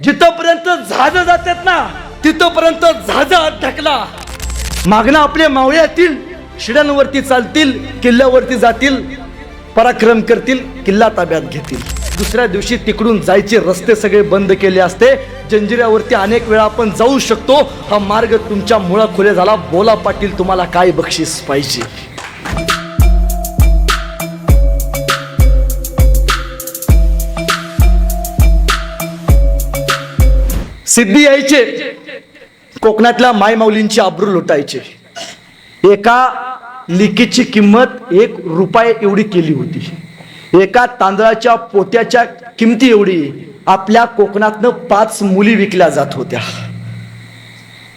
जिथपर्यंत झाज जातात ना तिथपर्यंत झाज ढकला. मागणं आपले मावळ्यातील शिड्यांवरती चालतील किल्ल्यावरती जातील पराक्रम करतील किल्ला ताब्यात घेतील. दुसऱ्या दिवशी तिकडून जायचे रस्ते सगळे बंद केले असते. जंजिऱ्यावरती अनेक वेळा आपण जाऊ शकतो. हा मार्ग तुमच्या मुळा खुले झाला. बोला पाटील तुम्हाला काय बक्षीस पाहिजे? सिद्धी यायचे. कोकणातल्या मायमाऊलींची आब्रू लुटायचे. एका लिकीची किंमत एक रुपये एवढी केली होती. एका तांदळाच्या पोत्याच्या किमती एवढी. आपल्या कोकणातनं पाच मुली विकल्या जात होत्या.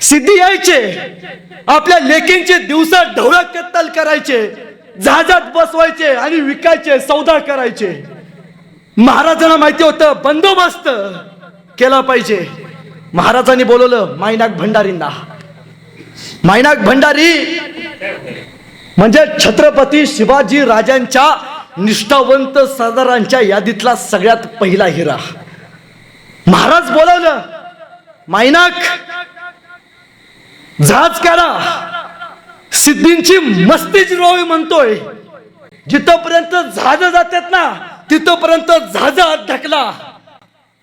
सिद्धी यायचे. आपल्या लेकींचे दिवसा ढवळा कत्तल करायचे. जहाजात बसवायचे आणि विकायचे सौदा करायचे. महाराजांना माहिती होतं बंदोबस्त केला पाहिजे. महाराजांनी बोलवलं मायनाक भंडारींना. मायनाक भंडारी म्हणजे छत्रपती शिवाजी राजांच्या निष्ठावंत सरदारांच्या यादीतला सगळ्यात पहिला हिरा. महाराज बोलावलं मायनाक जहाज करा. सिद्धींची मस्ती जिरवावी म्हणतोय. जिथपर्यंत जहाज जातात ना तिथपर्यंत जहाज ढकला.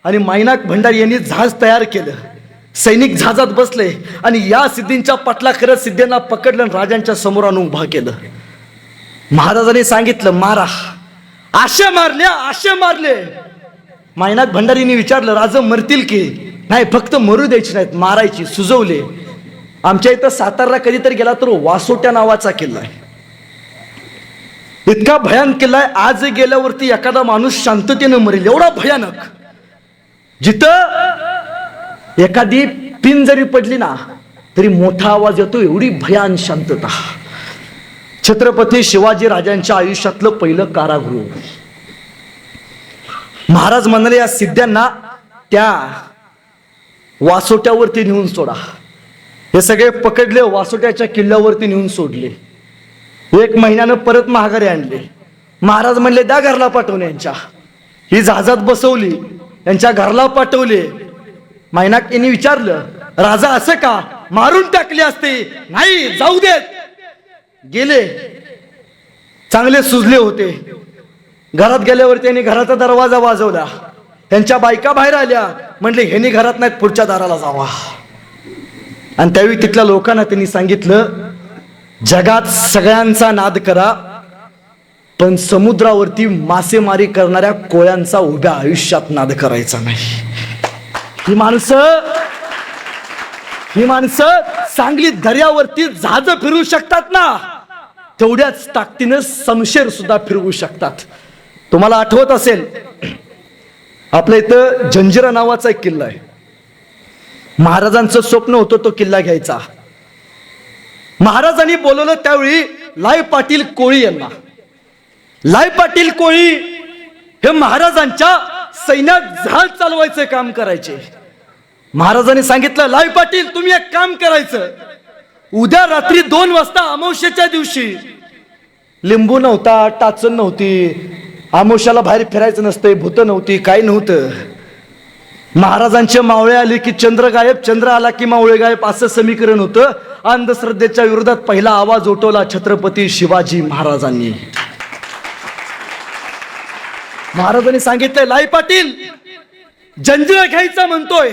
आणि मायनाक भंडारी यांनी जहाज तयार केलं. सैनिक जहाजात बसले आणि या सिद्धींच्या पटला करत सिद्धींना पकडलं आणि राजांच्या समोर आणून उभा केलं. महाराजांनी सांगितलं मारा. आशे मारले आशे मारले. मायनाक भंडारीने विचारलं राजा मरतील की? नाही फक्त मरू द्यायची नाहीत मारायची सुजवले. आमच्या इथं सातारला कधीतरी गेला तर वासोट्या नावाचा किल्ला आहे. इतका भयानक किल्ला आहे आज गेल्यावरती एखादा माणूस शांततेनं मरेल एवढा भयानक. जिथं एखादी पिन जरी पडली ना तरी मोठा आवाज येतो एवढी भयान शांतता. छत्रपती शिवाजी राजांच्या आयुष्यातलं पहिलं कारागृह. महाराज म्हणाले या सिद्ध्यांना त्या वासोट्यावरती नेऊन सोडा. हे सगळे पकडले वासोट्याच्या किल्ल्यावरती नेऊन सोडले. एक महिन्यानं परत महागारी आणले. महाराज म्हणले द्या घरला पाठवून यांच्या. ही जहाजात बसवली. यांच्या घरला पाठवले. मैनाक यांनी विचारलं राजा असं का? मारून टाकले असते. नाही जाऊ देत. गेले. चांगले सुजले होते. घरात गेल्यावर त्यांनी घराचा दरवाजा वाजवला. त्यांच्या बायका बाहेर आल्या. म्हणले हेनी घरात नाहीत पुढच्या दाराला जावा. आणि त्यावेळी तिथल्या लोकांना त्यांनी सांगितलं जगात सगळ्यांचा नाद करा पण समुद्रावरती मासेमारी करणाऱ्या कोळ्यांचा उभ्या आयुष्यात नाद करायचा नाही. ही माणसं ही माणसं सांगली दर्यावरती जहाज फिरू शकतात ना? तेवढ्याच ताकदीनं समशेर सुद्धा फिरवू शकतात. तुम्हाला आठवत असेल आपल्या इथं जंजिरा नावाचा एक किल्ला आहे. महाराजांचं स्वप्न होतं तो किल्ला घ्यायचा. महाराजांनी बोलवलं त्यावेळी लाय पाटील कोळी यांना. लाय पाटील कोळी हे महाराजांच्या सैन्यात झाड चालवायचं काम करायचे. महाराजांनी सांगितलं लाय पाटील तुम्ही एक काम करायचं. उद्या रात्री दोन वाजता अमावश्याच्या दिवशी लिंबू नव्हता टाचण नव्हती आमोशाला बाहेर फिरायचं नसतंय भूत नव्हती काय नव्हतं. महाराजांचे मावळे आले की चंद्र गायब चंद्र आला की मावळे गायब असं समीकरण होतं. अंधश्रद्धेच्या विरोधात पहिला आवाज उठवला छत्रपती शिवाजी महाराजांनी. महाराजांनी सांगितलंय लाई पाटील जंजिरा घ्यायचा म्हणतोय.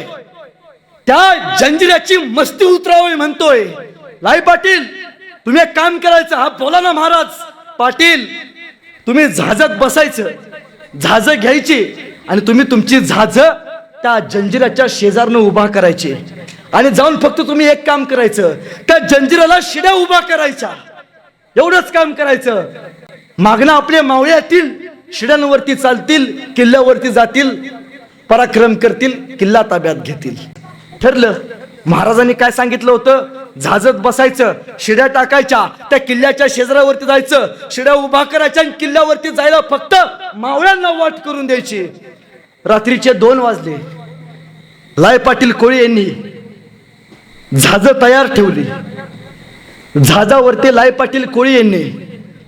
त्या जंजिराची मस्ती उतरावी म्हणतोय. लाई पाटील तुम्ही एक काम करायचं हा बोला ना महाराज. पाटील तुम्ही झाजत बसायचं. झाज घ्यायची आणि तुम्ही तुमची झाज त्या जंजिराच्या शेजारनं उभा करायची. आणि जाऊन फक्त तुम्ही एक काम करायचं. त्या जंजिराला शिड्या उभा करायच्या. एवढंच काम करायचं. मागणं आपल्या मावळ्यातील शिड्यांवरती चालतील किल्ल्यावरती जातील पराक्रम करतील किल्ला ताब्यात घेतील. ठरलं महाराजांनी काय सांगितलं होतं? झाजत बसायचं शिड्या टाकायच्या त्या किल्ल्याच्या शेजारावरती जायचं शिड्या उभा करायच्या आणि किल्ल्यावरती जायला फक्त मावळ्यांना वाट करून द्यायची. रात्रीचे दोन वाजले. लाय पाटील कोळी यांनी झाज तयार ठेवली. झाजावरती लाय पाटील कोळी यांनी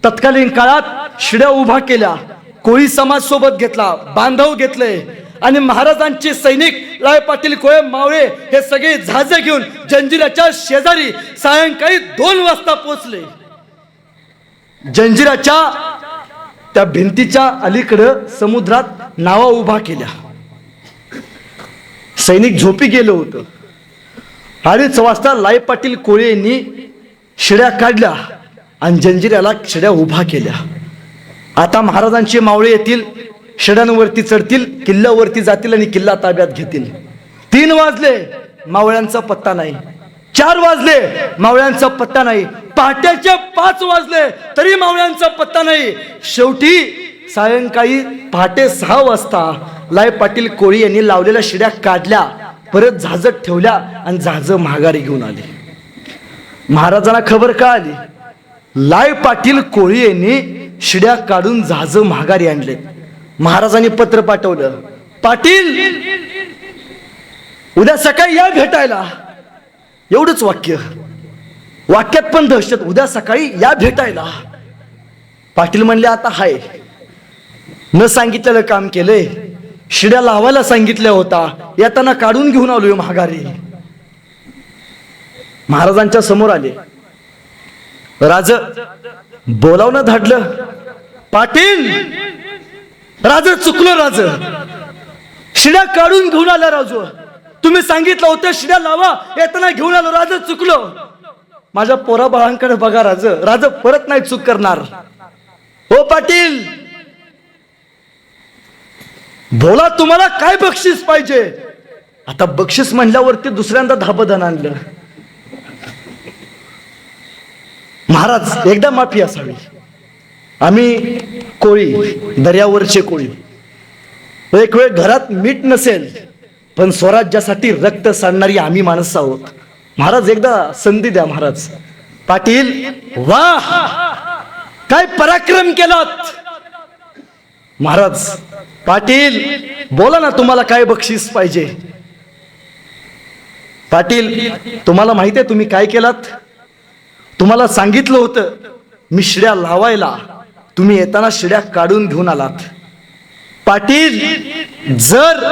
तत्कालीन काळात शिड्या उभा केल्या. कोळी समाज सोबत घेतला बांधव घेतले. आणि महाराजांचे सैनिक राय पाटील कोळे मावळे हे सगळे झाजे घेऊन जंजिराच्या शेजारी सायंकाळी दोन वाजता पोचले जंजिराच्या त्या भिंतीच्या अलीकडं समुद्रात नावा उभा केल्या. सैनिक झोपी गेलं होतं. अडीच वाजता लाय पाटील कोळे यांनी शिड्या काढल्या आणि जंजिराला शिड्या उभा केल्या. आता महाराजांचे मावळे येतील शिड्यांवरती चढतील किल्ल्यावरती जातील आणि किल्ला ताब्यात घेतील. तीन वाजले मावळ्यांचा पत्ता नाही. चार वाजले मावळ्यांचा पत्ता नाही. पहाटेचे पाच वाजले तरी मावळ्यांचा पत्ता नाही. शेवटी सायंकाळी पहाटे सहा वाजता लाय पाटील कोळी यांनी लावलेल्या शिड्या काढल्या परत झाजत ठेवल्या आणि झाज महागारी घेऊन आले. महाराजांना खबर का आली लाय पाटील कोळी यांनी शिड्या काढून झाज महागारी आणले. महाराजांनी पत्र पाठवलं. पाटील उद्या सकाळी या भेटायला. एवढंच वाक्य. वाक्यात पण दहशत. उद्या सकाळी या भेटायला. पाटील म्हणले आता हाय. न सांगितलेलं काम केलंय. शिड्या लावायला सांगितल्या होता. येताना काढून घेऊन आलोय महागारी. महाराजांच्या समोर आले. राज बोलावणं धाडलं. पाटील राज चुकलो राज. शिड्या काढून घेऊन आला राजू. तुम्ही सांगितलं होतं शिड्या लावा येताना घेऊन आलो राज चुकलो. माझ्या पोरा बाळांकडे बघा राज. राज परत नाही चूक करणार. हो पाटील. बोला तुम्हाला काय बक्षीस पाहिजे? आता बक्षीस म्हणल्यावरती दुसऱ्यांदा धाबधन आणलं. महाराज एकदा माफी असावी. आम्ही कोळी दर्यावरचे कोळी. एक वेळ घरात मीठ नसेल पण स्वराज्यासाठी रक्त सांडणारी आम्ही माणसं आहोत. महाराज एकदा संधी द्या महाराज. पाटील वा! काय पराक्रम केलात! महाराज पाटील बोला ना तुम्हाला काय बक्षीस पाहिजे? पाटील तुम्हाला माहिती आहे तुम्ही काय केलात? तुम्हाला सांगितलं होतं मी शिड्या लावायला. तुम्ही येताना शिड्या काढून घेऊन आलात. पाटील जर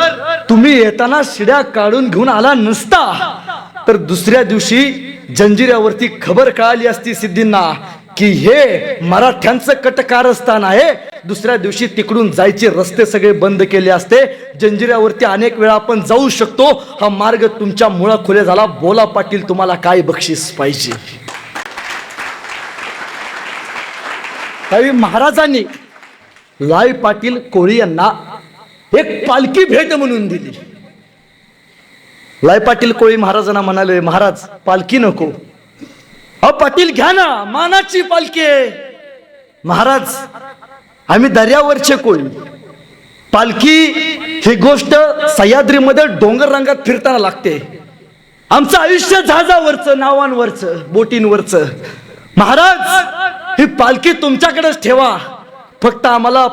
तुम्ही येताना शिड्या काढून घेऊन आला नसता तर दुसऱ्या दिवशी जंजिऱ्यावरती खबर कळाली असती सिद्धींना की हे मराठ्यांचं कटकारस्थान आहे. दुसऱ्या दिवशी तिकडून जायचे रस्ते सगळे बंद केले असते. जंजिऱ्यावरती अनेक वेळा आपण जाऊ शकतो. हा मार्ग तुमच्या मुळा खुले झाला. बोला पाटील तुम्हाला काय बक्षीस पाहिजे? त्यावेळी महाराजांनी लाय पाटील कोळी यांना एक पालखी भेट म्हणून दिली. लाय पाटील कोळी महाराजांना म्हणाले महाराज पालखी नको. अ पाटील घ्या ना मानाची पालखी महाराज आम्ही दर्यावरचे कोळी. पालखी ही गोष्ट सह्याद्रीमध्ये डोंगर रंगात फिरताना लागते. आमचं आयुष्य जहाजावरचं नावांवरचं बोटींवरचं. महाराज ही पालखी तुमच्याकडेच ठेवा. फक्त आम्हाला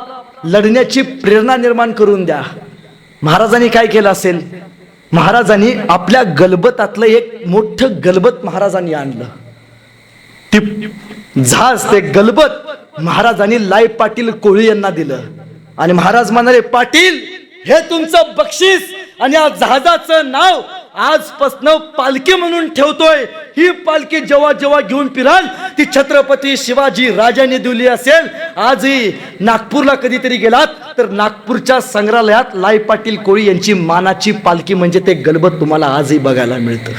लढण्याची प्रेरणा निर्माण करून द्या. महाराजांनी काय केलं असेल? महाराजांनी आपल्या गलबतातलं एक मोठं गलबत महाराजांनी आणलं. ती झाज ते गलबत महाराजांनी लाय पाटील कोळी यांना दिलं. आणि महाराज म्हणाले पाटील हे तुमचं बक्षीस आणि या जहाजाचं नाव आजपासनं पालखी म्हणून ठेवतोय. ही पालखी जेव्हा जेव्हा घेऊन फिराल ती छत्रपती शिवाजी राजाने दिली असेल आजही नागपूरला कधीतरी गेलात तर नागपूरच्या संग्रहालयात लाई पाटील कोळी यांची मानाची पालखी म्हणजे ते गलबत तुम्हाला आजही बघायला मिळतं.